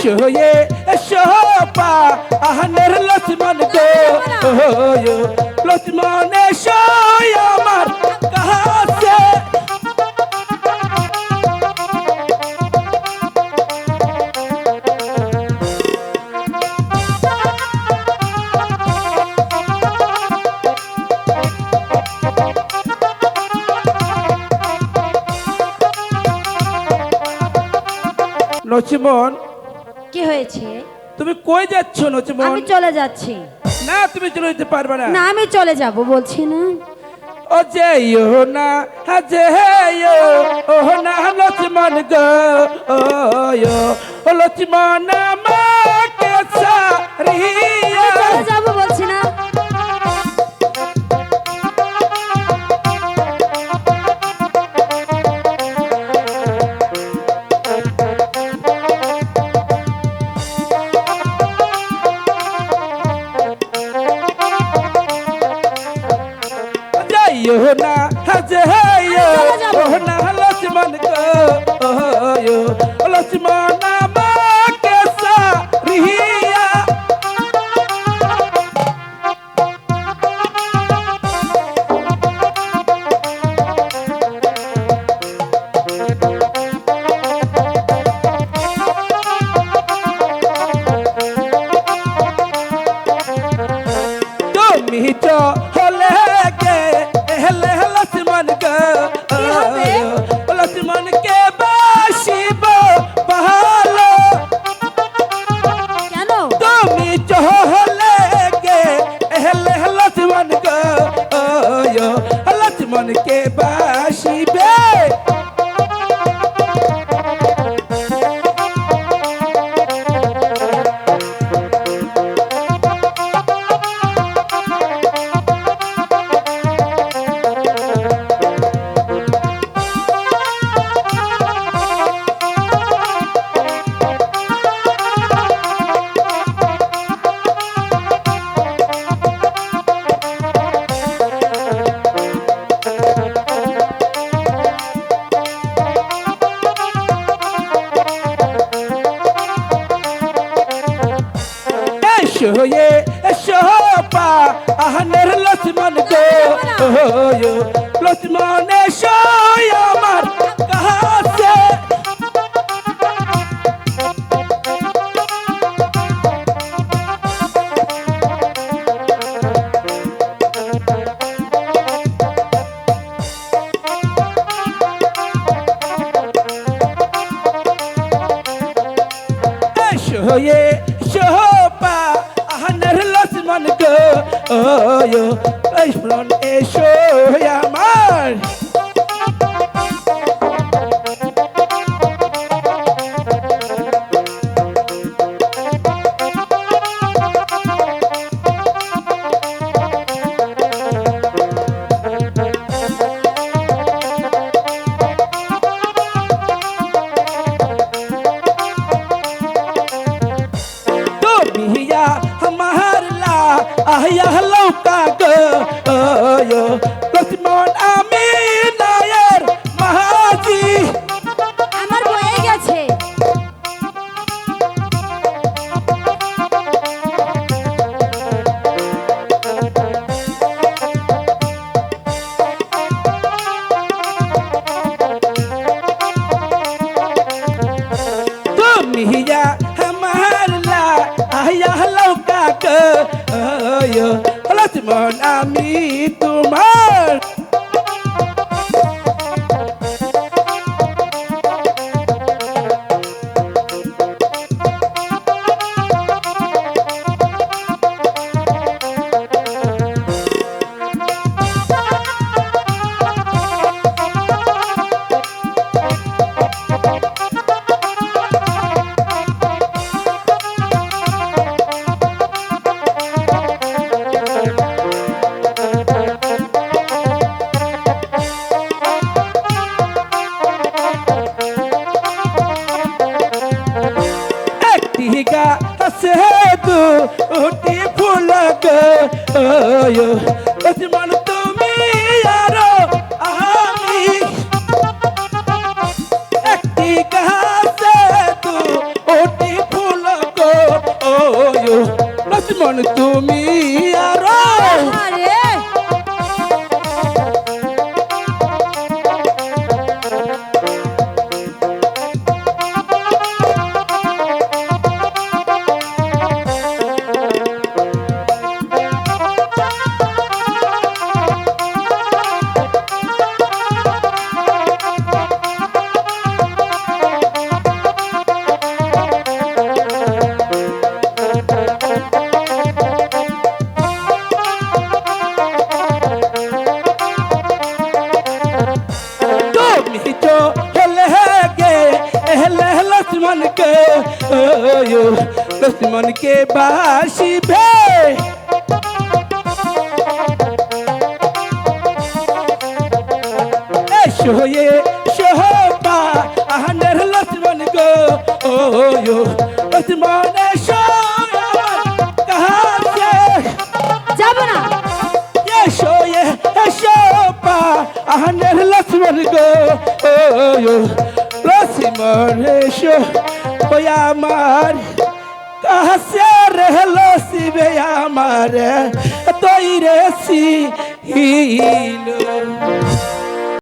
এসো এ এসো পা আহানের লক্ষ্মণ গো। ওয়ো লক্ষ্মণ এসো আমার কাছে। নচিমন কি হয়েছে? তুমি কই যাচ্ছ নচিমন আমি চলে যাচ্ছি। না তুমি চলে যেতে পারবে না। না আমি চলে যাব বলছি না। ও যেও না হাজে ও না লক্ষ্মণ গো ও লক্ষ্মণ আমাকে সারিয়া হলে কে হেলে লক্ষ্মণ আমার কাছে। এসো এ এসো পা আহানের লক্ষ্মণ গো লক্ষ্মণ এসো আমার। লক্ষ্মণ আমি তোমার আসমান তুমি আর আমি। একটি গাছে তো ওটি ফুল গো আসমান তুমি আর ও লক্ষ্মণ কে বাসিবে। এসো এ সোহবা আহানের লক্ষ্মণ গো। ও লক্ষ্মণ যাব না। এসো এ এসো পা আহানের লক্ষ্মণ গো। ও এসো ওই আমার কাছে রহলো সিবে আমার তৈরে সি হিলো।